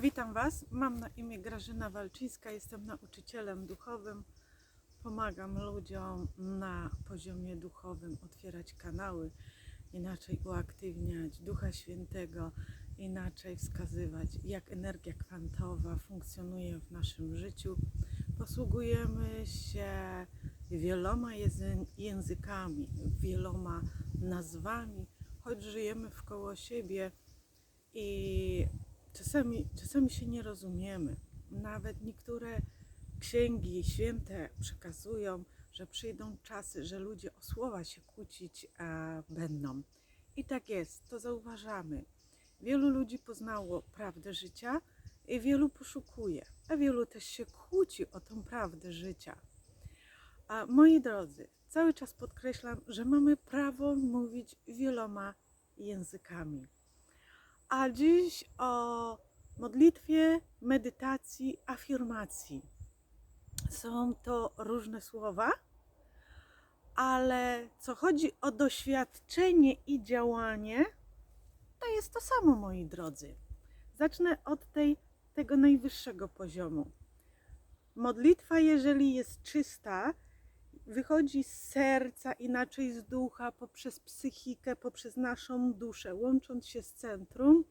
Witam Was. Mam na imię Grażyna Walczyńska. Jestem nauczycielem duchowym. Pomagam ludziom na poziomie duchowym otwierać kanały, inaczej uaktywniać Ducha Świętego, inaczej wskazywać, jak energia kwantowa funkcjonuje w naszym życiu. Posługujemy się wieloma języ- językami, wieloma nazwami, choć żyjemy wkoło siebie i czasami, czasami się nie rozumiemy. Nawet niektóre księgi święte przekazują, że przyjdą czasy, że ludzie o słowa się kłócić będą. I tak jest, to zauważamy. Wielu ludzi poznało prawdę życia i wielu poszukuje, a wielu też się kłóci o tą prawdę życia. A moi drodzy, cały czas podkreślam, że mamy prawo mówić wieloma językami. A dziś o modlitwie, medytacji, afirmacji. Są to różne słowa, ale co chodzi o doświadczenie i działanie, to jest to samo, moi drodzy. Zacznę od tej, tego najwyższego poziomu. Modlitwa, jeżeli jest czysta, wychodzi z serca, inaczej z ducha, poprzez psychikę, poprzez naszą duszę, łącząc się z centrum,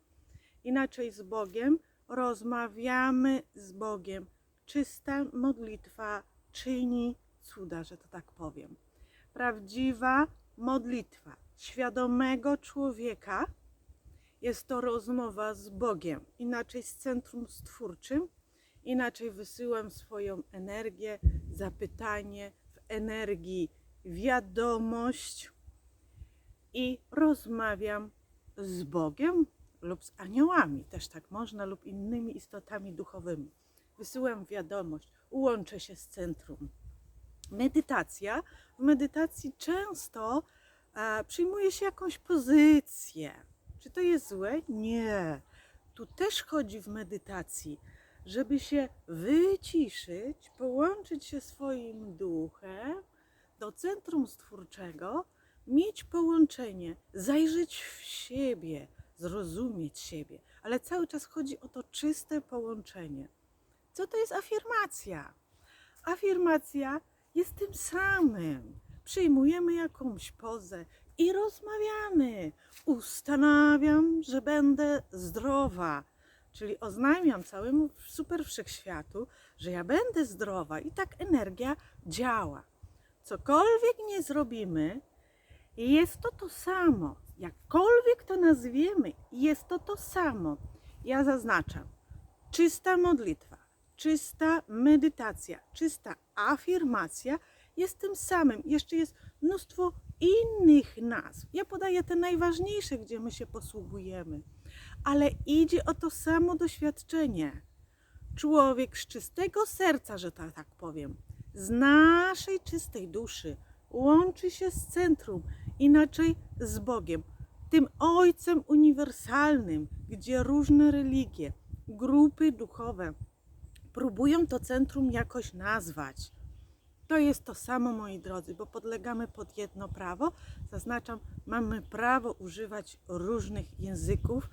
inaczej z Bogiem, rozmawiamy z Bogiem. Czysta modlitwa czyni cuda, że to tak powiem. Prawdziwa modlitwa świadomego człowieka jest to rozmowa z Bogiem, inaczej z centrum stwórczym, inaczej wysyłam swoją energię, zapytanie energii wiadomość i rozmawiam z Bogiem lub z aniołami, też tak można, lub innymi istotami duchowymi. Wysyłam wiadomość, łączę się z centrum. Medytacja. W medytacji często e, przyjmuje się jakąś pozycję. Czy to jest złe? Nie. Tu też chodzi w medytacji, żeby się wyciszyć, połączyć się swoim duchem do centrum stwórczego, mieć połączenie, zajrzeć w siebie, zrozumieć siebie, ale cały czas chodzi o to czyste połączenie. Co to jest afirmacja? Afirmacja jest tym samym. Przyjmujemy jakąś pozę i rozmawiamy. Ustanawiam, że będę zdrowa, czyli oznajmiam całemu super wszechświatu, że ja będę zdrowa i tak energia działa. Cokolwiek nie zrobimy, jest to to samo. Jakkolwiek to nazwiemy, jest to to samo. Ja zaznaczam. Czysta modlitwa, czysta medytacja, czysta afirmacja jest tym samym. Jeszcze jest mnóstwo innych nazw. Ja podaję te najważniejsze, gdzie my się posługujemy, ale idzie o to samo doświadczenie. Człowiek z czystego serca, że tak, tak powiem, z naszej czystej duszy łączy się z centrum, inaczej z Bogiem, tym Ojcem uniwersalnym, gdzie różne religie, grupy duchowe próbują to centrum jakoś nazwać. To jest to samo, moi drodzy, bo podlegamy pod jedno prawo. Zaznaczam, mamy prawo używać różnych języków,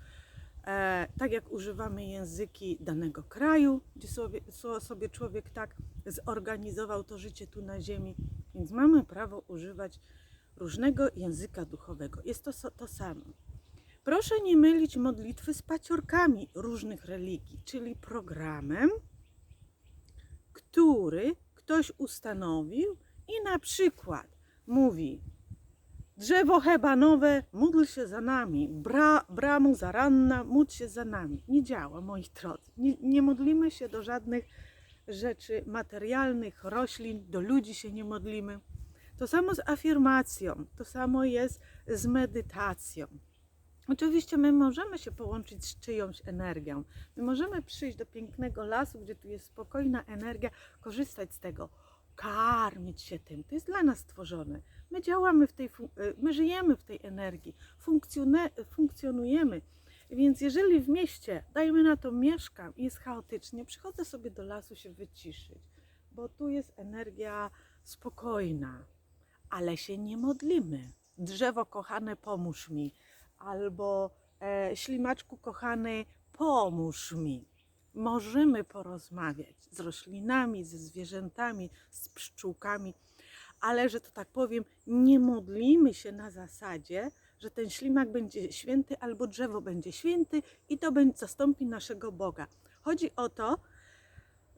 e, tak jak używamy języki danego kraju, gdzie sobie, so- sobie człowiek tak zorganizował to życie tu na ziemi, więc mamy prawo używać różnego języka duchowego. Jest to to samo. Proszę nie mylić modlitwy z paciorkami różnych religii, czyli programem, który ktoś ustanowił i na przykład mówi drzewo hebanowe, módl się za nami, Bra, bramu zaranna, módl się za nami. Nie działa, moi drodzy. Nie, nie modlimy się do żadnych rzeczy materialnych, roślin, do ludzi się nie modlimy. To samo z afirmacją, to samo jest z medytacją. Oczywiście my możemy się połączyć z czyjąś energią. My możemy przyjść do pięknego lasu, gdzie tu jest spokojna energia, korzystać z tego, karmić się tym. To jest dla nas stworzone. My działamy w tej, y, my żyjemy w tej energii, funkcjonujemy. Więc jeżeli w mieście, dajmy na to, mieszkam i jest chaotycznie, przychodzę sobie do lasu się wyciszyć, bo tu jest energia spokojna, ale się nie modlimy. Drzewo kochane, pomóż mi albo e, ślimaczku kochany, pomóż mi. możemy porozmawiać z roślinami, ze zwierzętami, z pszczółkami, ale że to tak powiem, nie modlimy się na zasadzie, że ten ślimak będzie święty albo drzewo będzie święty i to będzie, zastąpi naszego Boga. Chodzi o to,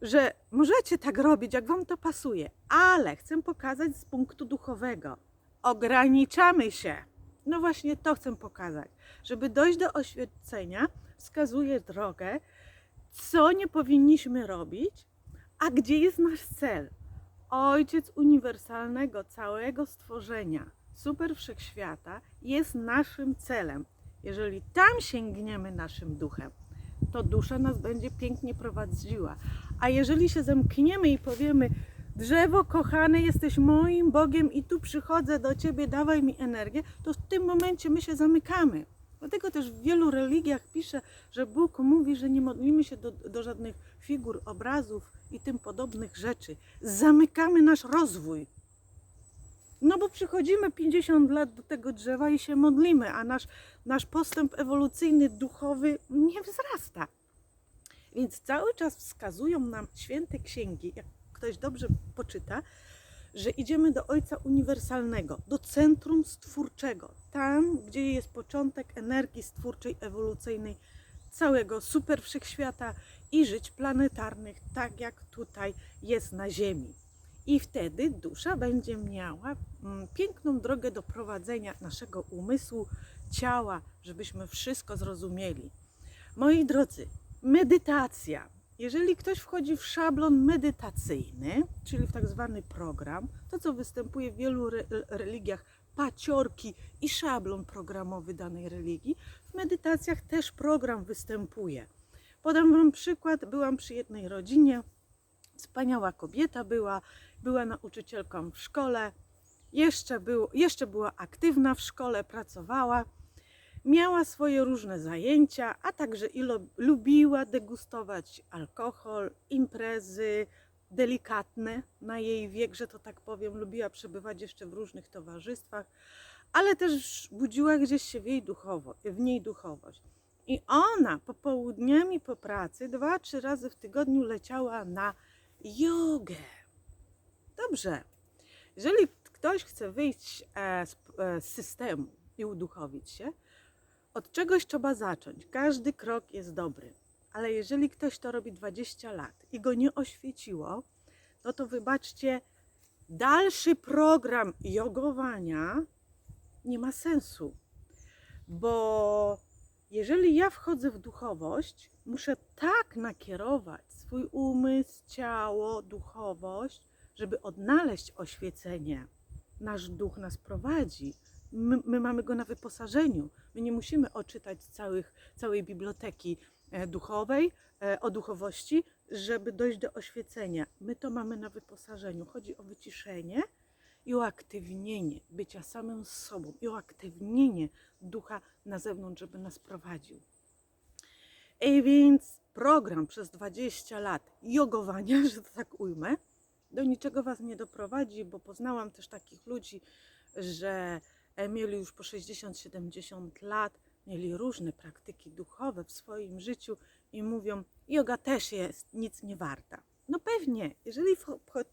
że możecie tak robić, jak Wam to pasuje, ale chcę pokazać z punktu duchowego. Ograniczamy się. No właśnie to chcę pokazać. Żeby dojść do oświecenia, wskazuje drogę, co nie powinniśmy robić, a gdzie jest nasz cel. Ojciec uniwersalnego całego stworzenia, super wszechświata, jest naszym celem. Jeżeli tam sięgniemy naszym duchem, to dusza nas będzie pięknie prowadziła. A jeżeli się zamkniemy i powiemy, drzewo kochane, jesteś moim Bogiem i tu przychodzę do Ciebie, dawaj mi energię, to w tym momencie my się zamykamy. Dlatego też w wielu religiach pisze, że Bóg mówi, że nie modlimy się do, do żadnych figur, obrazów i tym podobnych rzeczy. Zamykamy nasz rozwój. No bo przychodzimy 50 lat do tego drzewa i się modlimy, a nasz, nasz postęp ewolucyjny, duchowy nie wzrasta. Więc cały czas wskazują nam święte księgi, jak ktoś dobrze poczyta, że idziemy do Ojca Uniwersalnego, do centrum stwórczego, tam, gdzie jest początek energii stwórczej, ewolucyjnej całego super wszechświata i żyć planetarnych, tak jak tutaj jest na Ziemi. I wtedy dusza będzie miała mm, piękną drogę do prowadzenia naszego umysłu, ciała, żebyśmy wszystko zrozumieli. Moi drodzy, medytacja. Jeżeli ktoś wchodzi w szablon medytacyjny, czyli w tak zwany program, to co występuje w wielu re religiach, paciorki i szablon programowy danej religii, w medytacjach też program występuje. Podam Wam przykład. Byłam przy jednej rodzinie, wspaniała kobieta była, była nauczycielką w szkole, jeszcze, był, jeszcze była aktywna w szkole, pracowała. Miała swoje różne zajęcia, a także i lubiła degustować alkohol, imprezy delikatne na jej wiek, że to tak powiem. Lubiła przebywać jeszcze w różnych towarzystwach, ale też budziła gdzieś się w, jej duchowo, w niej duchowość. I ona popołudniami po pracy dwa, trzy razy w tygodniu leciała na jogę. Dobrze. Jeżeli ktoś chce wyjść e, e, z systemu i uduchowić się, od czegoś trzeba zacząć. Każdy krok jest dobry. Ale jeżeli ktoś to robi 20 lat i go nie oświeciło, no to wybaczcie, dalszy program jogowania nie ma sensu. Bo jeżeli ja wchodzę w duchowość, muszę tak nakierować swój umysł, ciało, duchowość, żeby odnaleźć oświecenie. Nasz duch nas prowadzi. My, my mamy go na wyposażeniu. My nie musimy odczytać całych, całej biblioteki e, duchowej, e, o duchowości, żeby dojść do oświecenia. My to mamy na wyposażeniu. Chodzi o wyciszenie i uaktywnienie bycia samym sobą i uaktywnienie ducha na zewnątrz, żeby nas prowadził. I więc program przez 20 lat jogowania, że to tak ujmę, do niczego Was nie doprowadzi, bo poznałam też takich ludzi, że mieli już po 60-70 lat, mieli różne praktyki duchowe w swoim życiu i mówią, yoga też jest nic nie warta. No pewnie, jeżeli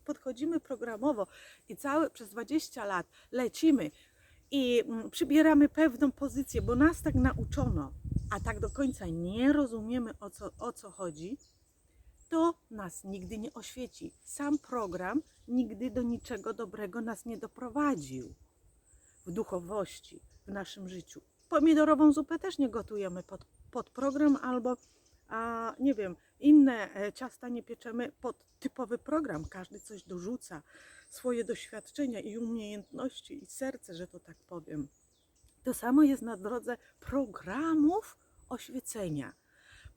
podchodzimy programowo i całe przez 20 lat lecimy i mm, przybieramy pewną pozycję, bo nas tak nauczono, a tak do końca nie rozumiemy o co, o co chodzi, to nas nigdy nie oświeci. Sam program nigdy do niczego dobrego nas nie doprowadził w duchowości, w naszym życiu. Pomidorową zupę też nie gotujemy pod, pod program albo, a, nie wiem, inne e, ciasta nie pieczemy pod typowy program. Każdy coś dorzuca, swoje doświadczenia i umiejętności i serce, że to tak powiem. To samo jest na drodze programów oświecenia.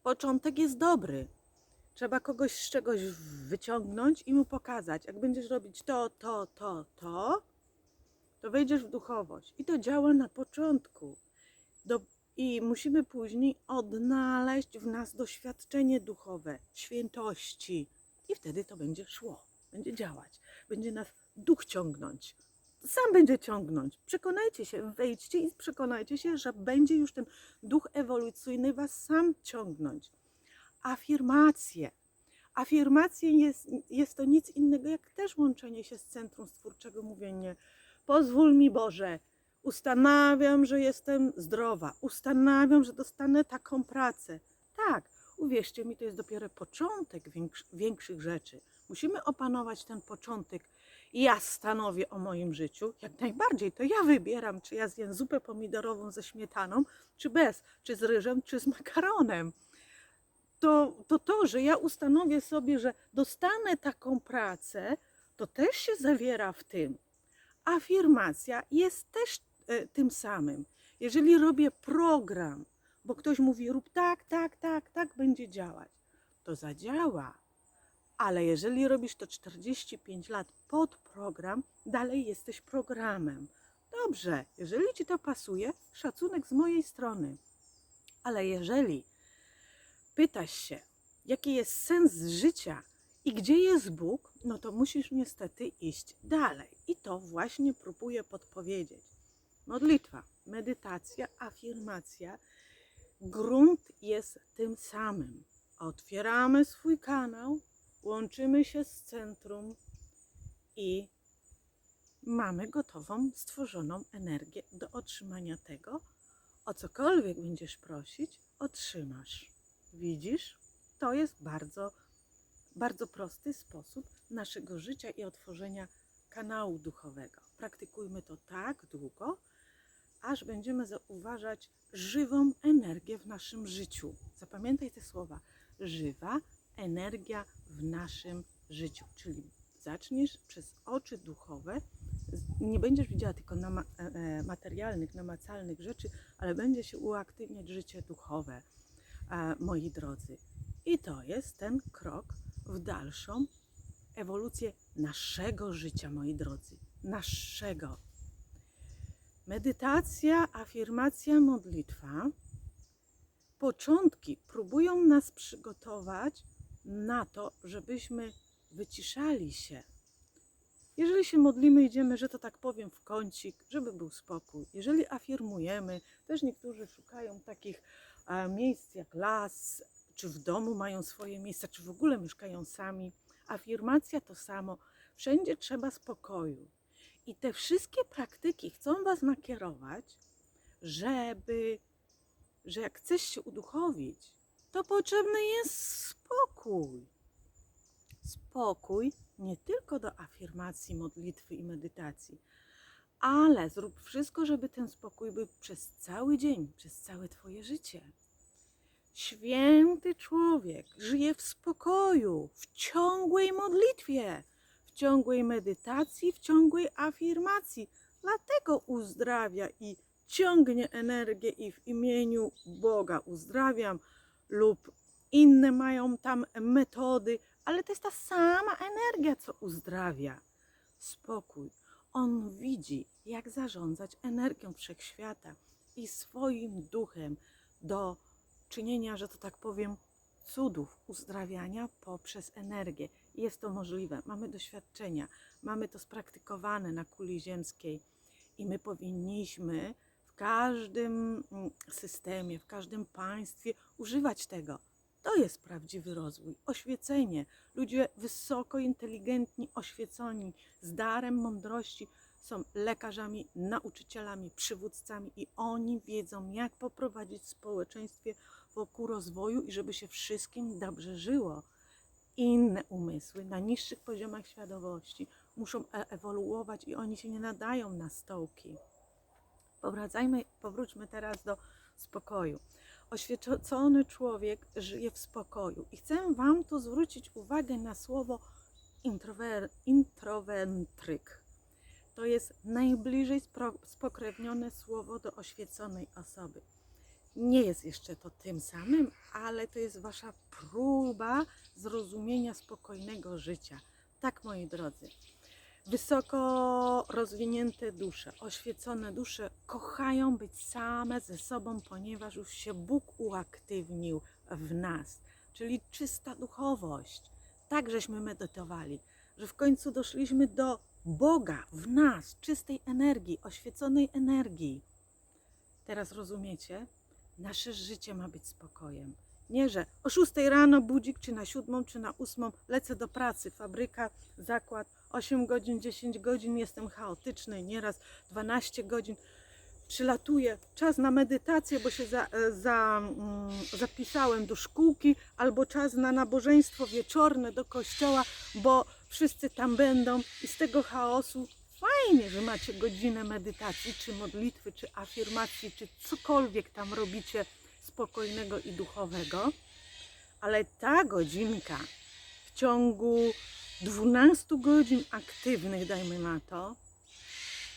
Początek jest dobry. Trzeba kogoś z czegoś wyciągnąć i mu pokazać. Jak będziesz robić to, to, to, to, wejdziesz w duchowość. I to działa na początku. Do, I musimy później odnaleźć w nas doświadczenie duchowe, świętości. I wtedy to będzie szło, będzie działać, będzie nas duch ciągnąć. Sam będzie ciągnąć. Przekonajcie się, wejdźcie i przekonajcie się, że będzie już ten duch ewolucyjny was sam ciągnąć. afirmacje. Afirmacje jest, jest to nic innego jak też łączenie się z centrum stwórczego, mówienie pozwól mi Boże, ustanawiam, że jestem zdrowa, ustanawiam, że dostanę taką pracę. Tak, uwierzcie mi, to jest dopiero początek większ, większych rzeczy. Musimy opanować ten początek. Ja stanowię o moim życiu, jak najbardziej, to ja wybieram, czy ja zjem zupę pomidorową ze śmietaną, czy bez, czy z ryżem, czy z makaronem to, to to, że ja ustanowię sobie, że dostanę taką pracę, to też się zawiera w tym. Afirmacja jest też e, tym samym. Jeżeli robię program, bo ktoś mówi rób tak, tak, tak, tak będzie działać, to zadziała. Ale jeżeli robisz to 45 lat pod program, dalej jesteś programem. Dobrze, jeżeli ci to pasuje, szacunek z mojej strony. Ale jeżeli pytasz się, jaki jest sens życia i gdzie jest Bóg, no to musisz niestety iść dalej. I to właśnie próbuję podpowiedzieć. Modlitwa, medytacja, afirmacja, grunt jest tym samym. Otwieramy swój kanał, łączymy się z centrum i mamy gotową, stworzoną energię do otrzymania tego, o cokolwiek będziesz prosić, otrzymasz. Widzisz? To jest bardzo, bardzo prosty sposób naszego życia i otworzenia kanału duchowego. Praktykujmy to tak długo, aż będziemy zauważać żywą energię w naszym życiu. Zapamiętaj te słowa. Żywa energia w naszym życiu. Czyli zaczniesz przez oczy duchowe, nie będziesz widziała tylko e, e, materialnych, namacalnych rzeczy, ale będzie się uaktywniać życie duchowe moi drodzy. I to jest ten krok w dalszą ewolucję naszego życia, moi drodzy. Naszego. Medytacja, afirmacja, modlitwa. Początki próbują nas przygotować na to, żebyśmy wyciszali się. Jeżeli się modlimy, idziemy, że to tak powiem, w kącik, żeby był spokój. Jeżeli afirmujemy, też niektórzy szukają takich a miejsc jak las, czy w domu mają swoje miejsca, czy w ogóle mieszkają sami. Afirmacja to samo. Wszędzie trzeba spokoju. I te wszystkie praktyki chcą Was nakierować, żeby, że jak chcesz się uduchowić, to potrzebny jest spokój. Spokój nie tylko do afirmacji, modlitwy i medytacji, ale zrób wszystko, żeby ten spokój był przez cały dzień, przez całe Twoje życie. Święty człowiek żyje w spokoju, w ciągłej modlitwie, w ciągłej medytacji, w ciągłej afirmacji. Dlatego uzdrawia i ciągnie energię i w imieniu Boga uzdrawiam lub inne mają tam metody, ale to jest ta sama energia, co uzdrawia. Spokój. On widzi, jak zarządzać energią wszechświata i swoim duchem do czynienia, że to tak powiem, cudów uzdrawiania poprzez energię. Jest to możliwe. Mamy doświadczenia, mamy to spraktykowane na kuli ziemskiej i my powinniśmy w każdym mm, systemie, w każdym państwie używać tego. To jest prawdziwy rozwój, oświecenie. Ludzie wysoko inteligentni, oświeconi, z darem mądrości są lekarzami, nauczycielami, przywódcami i oni wiedzą, jak poprowadzić społeczeństwie wokół rozwoju i żeby się wszystkim dobrze żyło. Inne umysły na niższych poziomach świadomości muszą e- ewoluować i oni się nie nadają na stołki. Powracajmy, powróćmy teraz do spokoju. Oświecony człowiek żyje w spokoju. I chcę Wam tu zwrócić uwagę na słowo intrower, introwentryk. To jest najbliżej spokrewnione słowo do oświeconej osoby. Nie jest jeszcze to tym samym, ale to jest Wasza próba zrozumienia spokojnego życia. Tak, moi drodzy. Wysoko rozwinięte dusze, oświecone dusze kochają być same ze sobą, ponieważ już się Bóg uaktywnił w nas, czyli czysta duchowość. Tak żeśmy medytowali, że w końcu doszliśmy do Boga w nas, czystej energii, oświeconej energii. Teraz rozumiecie? Nasze życie ma być spokojem. Nie, że o 6 rano budzik, czy na 7, czy na 8 lecę do pracy. Fabryka, zakład, 8 godzin, 10 godzin, jestem chaotyczny, nieraz 12 godzin. Przylatuję, czas na medytację, bo się za, e, za, mm, zapisałem do szkółki, albo czas na nabożeństwo wieczorne do kościoła, bo wszyscy tam będą i z tego chaosu fajnie, że macie godzinę medytacji, czy modlitwy, czy afirmacji, czy cokolwiek tam robicie spokojnego i duchowego, ale ta godzinka w ciągu 12 godzin aktywnych, dajmy na to,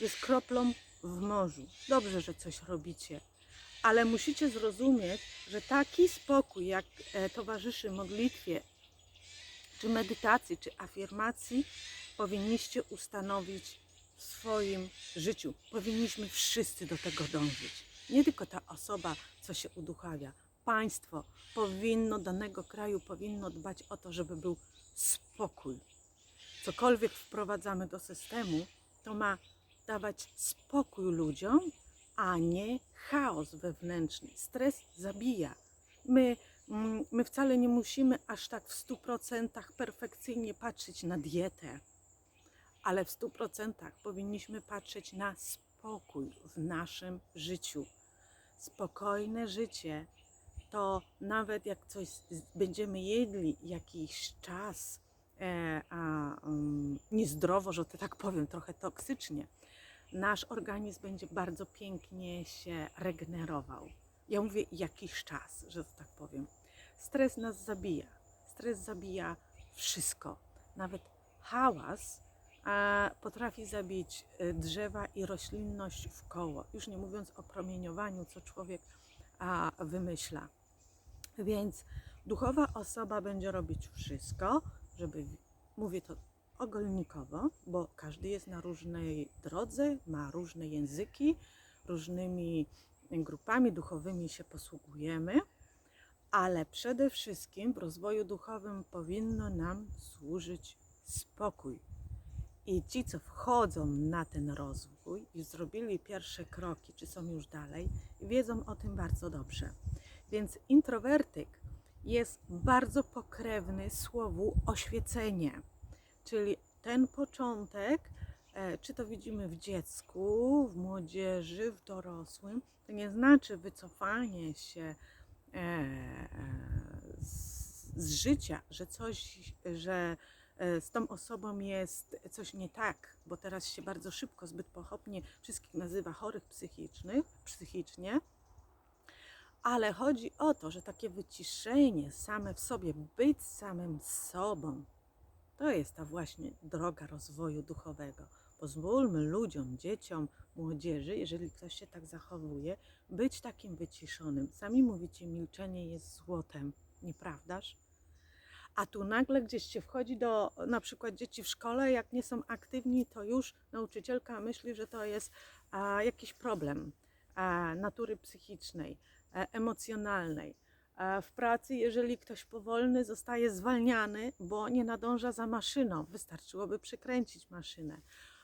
jest kroplą w morzu. Dobrze, że coś robicie, ale musicie zrozumieć, że taki spokój, jak e, towarzyszy modlitwie, czy medytacji, czy afirmacji, powinniście ustanowić swoim życiu. Powinniśmy wszyscy do tego dążyć. Nie tylko ta osoba, co się uduchawia. Państwo powinno, danego kraju powinno dbać o to, żeby był spokój. Cokolwiek wprowadzamy do systemu, to ma dawać spokój ludziom, a nie chaos wewnętrzny. Stres zabija. My, mm, my wcale nie musimy aż tak w 100% perfekcyjnie patrzeć na dietę, ale w 100% powinniśmy patrzeć na spokój w naszym życiu. Spokojne życie to nawet jak coś będziemy jedli jakiś czas e, a, um, niezdrowo, że to tak powiem, trochę toksycznie, nasz organizm będzie bardzo pięknie się regenerował. Ja mówię jakiś czas, że tak powiem. Stres nas zabija. Stres zabija wszystko. Nawet hałas a, potrafi zabić e, drzewa i roślinność w koło. Już nie mówiąc o promieniowaniu, co człowiek a, wymyśla. Więc duchowa osoba będzie robić wszystko, żeby, mówię to ogólnikowo, bo każdy jest na różnej drodze, ma różne języki, różnymi grupami duchowymi się posługujemy, ale przede wszystkim w rozwoju duchowym powinno nam służyć spokój. I ci, co wchodzą na ten rozwój i zrobili pierwsze kroki, czy są już dalej, wiedzą o tym bardzo dobrze. Więc introwertyk jest bardzo pokrewny słowu oświecenie, czyli ten początek, e, czy to widzimy w dziecku, w młodzieży, w dorosłym, to nie znaczy wycofanie się e, e, z, życia, że coś, że z tą osobą jest coś nie tak, bo teraz się bardzo szybko, zbyt pochopnie wszystkich nazywa chorych psychicznych, psychicznie, ale chodzi o to, że takie wyciszenie same w sobie, być samym sobą, to jest ta właśnie droga rozwoju duchowego. Pozwólmy ludziom, dzieciom, młodzieży, jeżeli ktoś się tak zachowuje, być takim wyciszonym. Sami mówicie, milczenie jest złotem, nieprawdaż? A tu nagle gdzieś się wchodzi do na przykład dzieci w szkole, jak nie są aktywni, to już nauczycielka myśli, że to jest a, jakiś problem a, natury psychicznej, e, emocjonalnej. E, W pracy, jeżeli ktoś powolny, zostaje zwalniany, bo nie nadąża za maszyną. Wystarczyłoby przykręcić maszynę.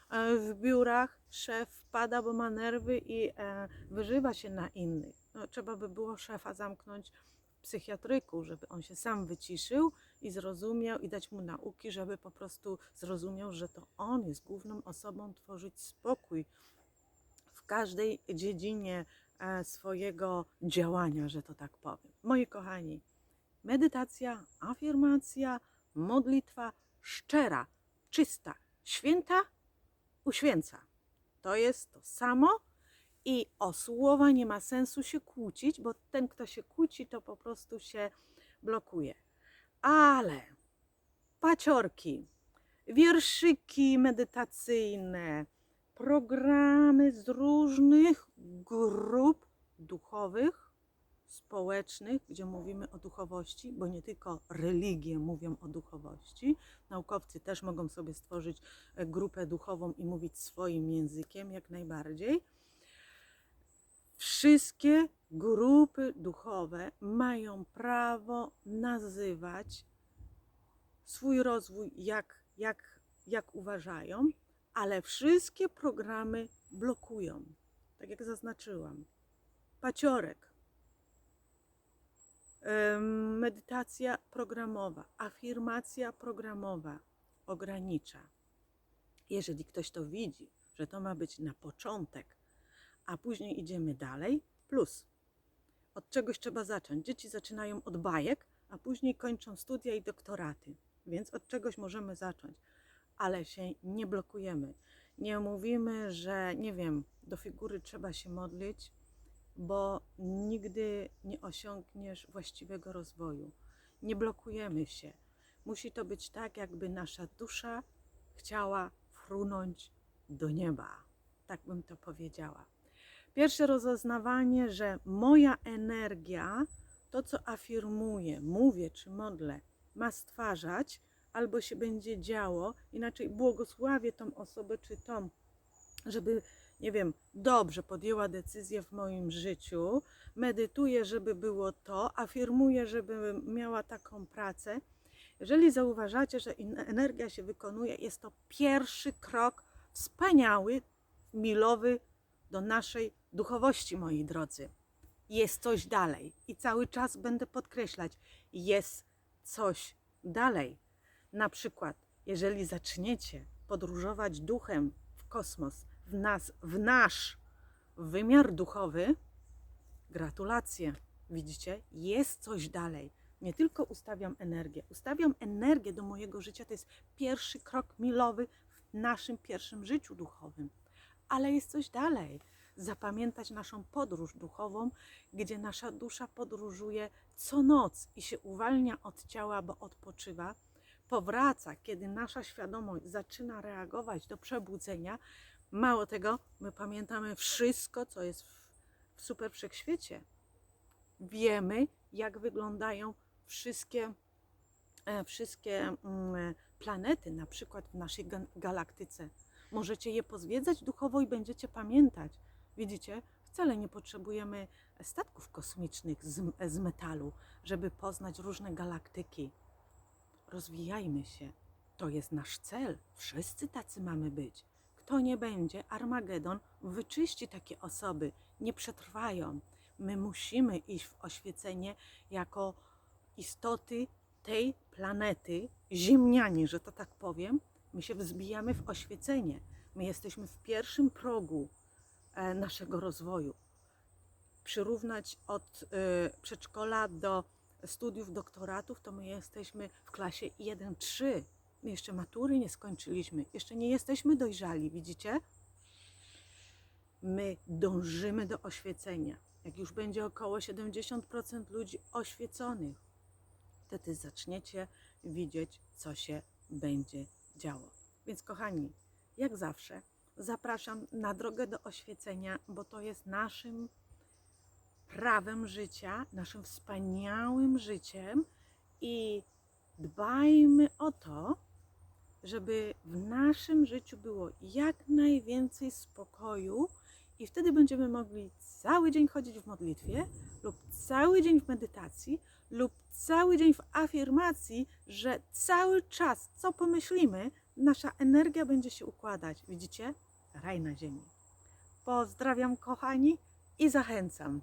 E, W biurach szef wpada, bo ma nerwy i e, wyżywa się na innych. No, trzeba by było szefa zamknąć w psychiatryku, żeby on się sam wyciszył i zrozumiał i dać mu nauki, żeby po prostu zrozumiał, że to on jest główną osobą tworzyć spokój w każdej dziedzinie e, swojego działania, że to tak powiem. Moi kochani, medytacja, afirmacja, modlitwa szczera, czysta, święta, uświęca. To jest to samo i o słowa nie ma sensu się kłócić, bo ten, kto się kłóci, to po prostu się blokuje. Ale paciorki, wierszyki medytacyjne, programy z różnych grup duchowych, społecznych, gdzie mówimy o duchowości, bo nie tylko religie mówią o duchowości. Naukowcy też mogą sobie stworzyć e, grupę duchową i mówić swoim językiem, jak najbardziej. Wszystkie grupy duchowe mają prawo nazywać swój rozwój jak, jak, jak uważają, ale wszystkie programy blokują. Tak jak zaznaczyłam. Paciorek. Medytacja programowa, afirmacja programowa ogranicza. Jeżeli ktoś to widzi, że to ma być na początek, a później idziemy dalej, plus od czegoś trzeba zacząć. Dzieci zaczynają od bajek, a później kończą studia i doktoraty, więc od czegoś możemy zacząć, ale się nie blokujemy. Nie mówimy, że nie wiem, do figury trzeba się modlić, bo nigdy nie osiągniesz właściwego rozwoju. Nie blokujemy się. Musi to być tak, jakby nasza dusza chciała frunąć do nieba. Tak bym to powiedziała. Pierwsze rozeznawanie, że moja energia, to co afirmuję, mówię czy modlę, ma stwarzać albo się będzie działo, inaczej błogosławię tą osobę czy tą, żeby, nie wiem, dobrze podjęła decyzję w moim życiu, medytuję, żeby było to, afirmuję, żeby miała taką pracę. Jeżeli zauważacie, że energia się wykonuje, jest to pierwszy krok wspaniały, milowy do naszej duchowości, moi drodzy. Jest coś dalej i cały czas będę podkreślać, jest coś dalej. Na przykład, jeżeli zaczniecie podróżować duchem w kosmos, w nas, w nasz wymiar duchowy, gratulacje. Widzicie, jest coś dalej. Nie tylko ustawiam energię, ustawiam energię do mojego życia. To jest pierwszy krok milowy w naszym pierwszym życiu duchowym. Ale jest coś dalej. Zapamiętać naszą podróż duchową, gdzie nasza dusza podróżuje co noc i się uwalnia od ciała, bo odpoczywa. Powraca, kiedy nasza świadomość zaczyna reagować do przebudzenia. Mało tego, my pamiętamy wszystko, co jest w, w super wszechświecie. Wiemy, jak wyglądają wszystkie, e, wszystkie mm, planety, na przykład w naszej ga- galaktyce. Możecie je pozwiedzać duchowo i będziecie pamiętać. Widzicie, wcale nie potrzebujemy statków kosmicznych z, z metalu, żeby poznać różne galaktyki. Rozwijajmy się. To jest nasz cel. Wszyscy tacy mamy być. Kto nie będzie, Armagedon wyczyści takie osoby. Nie przetrwają. My musimy iść w oświecenie jako istoty tej planety, ziemnianie, że to tak powiem. My się wzbijamy w oświecenie. My jesteśmy w pierwszym progu naszego rozwoju. Przyrównać od e, przedszkola do studiów doktoratów, to my jesteśmy w klasie 1-3. My jeszcze matury nie skończyliśmy, jeszcze nie jesteśmy dojrzali, widzicie? My dążymy do oświecenia. Jak już będzie około 70% ludzi oświeconych, wtedy zaczniecie widzieć, co się będzie działo. Więc, kochani, jak zawsze, zapraszam na drogę do oświecenia, bo to jest naszym prawem życia, naszym wspaniałym życiem i dbajmy o to, żeby w naszym życiu było jak najwięcej spokoju i wtedy będziemy mogli cały dzień chodzić w modlitwie lub cały dzień w medytacji lub cały dzień w afirmacji, że cały czas, co pomyślimy, nasza energia będzie się układać. Widzicie? Raj na ziemi. Pozdrawiam, kochani, i zachęcam.